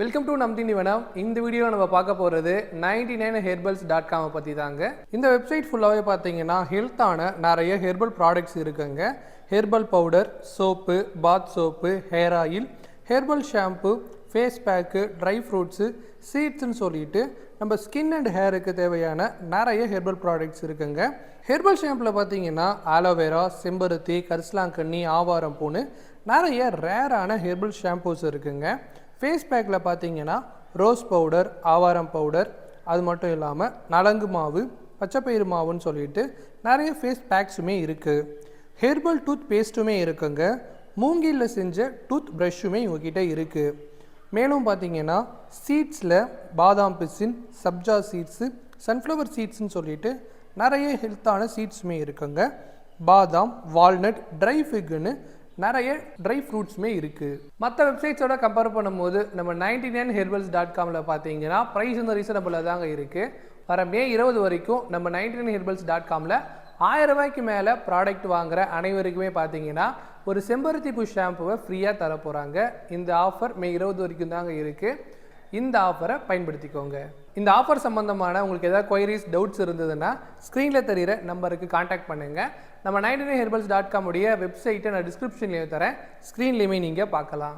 Welcome to நம்தி வேணாம் இந்த வீடியோவில் நம்ம பார்க்க போகிறது நைன்டி நைன் ஹெர்பல்ஸ் டாட் காமை பற்றி தாங்க. இந்த வெப்சைட் ஃபுல்லாகவே பார்த்தீங்கன்னா ஹெல்த்தான நிறைய ஹெர்பல் ப்ராடக்ட்ஸ் இருக்குங்க. Herbal powder soap bath soap hair oil herbal shampoo face pack dry fruits சீட்ஸுன்னு சொல்லிட்டு நம்ம ஸ்கின் அண்ட் ஹேருக்கு தேவையான நிறைய ஹெர்பல் ப்ராடக்ட்ஸ் இருக்குங்க. ஹெர்பல் ஷாம்பில் பார்த்தீங்கன்னா ஆலோவேரா செம்பருத்தி கரிசலாங்கண்ணி ஆவாரம் பூன்னு நிறைய ரேரான ஹெர்பல் ஷாம்பூஸ் இருக்குங்க. ஃபேஸ் பேக்கில் பார்த்தீங்கன்னா ரோஸ் பவுடர் ஆவாரம் பவுடர் அது மட்டும் இல்லாமல் நலங்கு மாவு பச்சைப்பயிறு மாவுன்னு சொல்லிட்டு நிறைய ஃபேஸ் பேக்ஸுமே இருக்குது ஹெர்பல் டூத் பேஸ்ட்டுமே இருக்குங்க. மூங்கிலில் செஞ்ச டூத் ப்ரஷ்ஷுமே இவங்ககிட்ட இருக்குது மேலும் பார்த்தீங்கன்னா சீட்ஸில் பாதாம் பிசின் சப்ஜா சீட்ஸு சன்ஃப்ளவர் சீட்ஸ்னு சொல்லிட்டு நிறைய ஹெல்த்தான சீட்ஸுமே இருக்குங்க. பாதாம் வால்நட் ட்ரை ஃபிக்குன்னு நிறைய ட்ரை ஃப்ரூட்ஸுமே இருக்குது மற்ற வெப்சைட்ஸோட கம்பேர் பண்ணும்போது நம்ம நைன்டி நைன் ஹெர்பல்ஸ் டாட் காமில் பார்த்தீங்கன்னா ப்ரைஸ் வந்து ரீசனபிளாக தாங்க இருக்குது வர மே இருபது வரைக்கும் நம்ம நைன்டி நைன் ஹெர்பல்ஸ் டாட் காமில் ஆயிரம் ரூபாய்க்கு மேலே ப்ராடக்ட் வாங்குகிற அனைவருக்குமே பார்த்தீங்கன்னா ஒரு செம்பருத்தி பூ ஷாம்புவை ஃப்ரீயாக தர போகிறாங்க இந்த ஆஃபர் மே இருபது வரைக்கும் தாங்க இருக்குது இந்த ஆஃபரை பயன்படுத்திக்கோங்க. இந்த ஆஃபர் சம்பந்தமான உங்களுக்கு ஏதாவது கொயரிஸ் டவுட்ஸ் இருந்ததுன்னா ஸ்க்ரீனில் தெரிகிற நம்பருக்கு காண்டாக்ட் பண்ணுங்கள் நம்ம நைன்டி நைன் ஹெர்பல்ஸ் டாட் காமுடைய வெப்சைட்டை நான் டிஸ்கிரிப்ஷன்லேயும் தரேன். ஸ்க்ரீன்லேயுமே நீங்கள் பார்க்கலாம்.